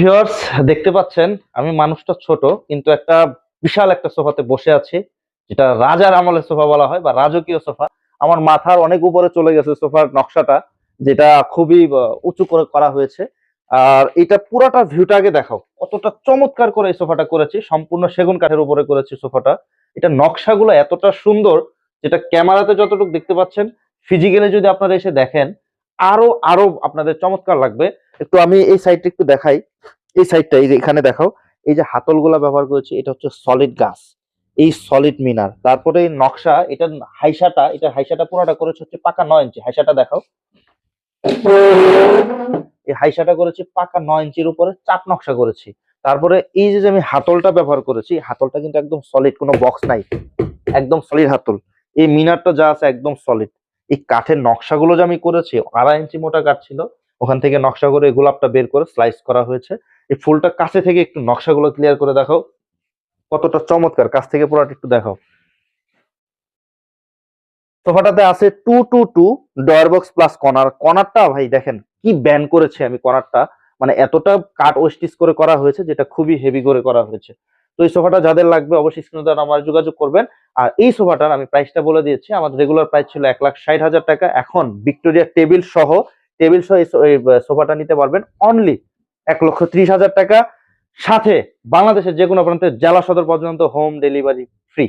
Viewers দেখতে পাচ্ছেন, আমি মানুষটা ছোট, কিন্তু একটা বিশাল একটা সোফাতে বসে আছি, যেটা রাজার আমলের সোফা বলা হয়, বা রাজকীয় সোফা। আমার মাথার অনেক উপরে চলে গেছে সোফার নকশাটা, যেটা খুবই উঁচু করে করা হয়েছে। আর এটা পুরাটা ভিউটা আগে দেখাও। কতটা চমৎকার করে এই সোফাটা করেছি, সম্পূর্ণ সেগুন কাঠের উপরে করেছি সোফাটা। এটা নকশাগুলো এতটা সুন্দর, যেটা ক্যামেরাতে যতটুকু দেখতে পাচ্ছেন, ফিজিক্যালি যদি আপনারা এসে দেখেন আরও আরও আপনাদের চমৎকার লাগবে। একটু আমি এই সাইডটা একটু দেখাই। এই সাইডটা এই যে এখানে দেখাও। এই যে হাতলগুলা ব্যবহার করেছি, এটা হচ্ছে সলিড গাছ এই সলিড মিনার তারপরে নকশা, এটা হাইসাটা এটা হাইসাটা পুরোটা করেছে হচ্ছে পাকা নয় ইঞ্চি। হাইসাটা দেখাও। এই হাইসাটা করেছি পাকা নয় ইঞ্চির উপরে, চাপ নকশা করেছি। তারপরে এই যে আমি হাতলটা ব্যবহার করেছি হাতলটা কিন্তু একদম সলিড কোনো বক্স নাই। একদম সলিড হাতল। এই মিনারটা যা আছে একদম সলিড এই কাঠের নকশাগুলো যে আমি করেছি, আড়াই ইঞ্চি মোটা কাঠ ছিল, ওখান থেকে নকশা করে গোলাপটা বের করে স্লাইস করা হয়েছে। এই ফুলটা কাছে থেকে একটু নকশাগুলো ক্লিয়ার করে দেখাও। কতটা চমৎকার, কাছ থেকে পুরোটা একটু দেখাও। সোফাটাতে আছে two two two drawer box plus corner কর্নারটা ভাই দেখেন কি ব্যান করেছে আমি কর্নারটা মানে এতটা কাট ওয়েস্টিস করে করা হয়েছে, যেটা খুবই হেভি করে করা হয়েছে। তো এই সোফাটা যাদের লাগবে অবশ্যই স্ক্রিনে আমার যোগাযোগ করবেন। আর এই সোফাটার আমি প্রাইসটা বলে দিয়েছি, আমাদের রেগুলার প্রাইস ছিল এক লাখ ষাট হাজার টাকা। এখন ভিক্টোরিয়া টেবিল সহ টেবিল সহ এই সোফাটা নিতে পারবেন অনলি এক লক্ষ ত্রিশ হাজার টাকা। সাথে বাংলাদেশের যে কোনো প্রান্তে জেলা সদর পর্যন্ত হোম ডেলিভারি ফ্রি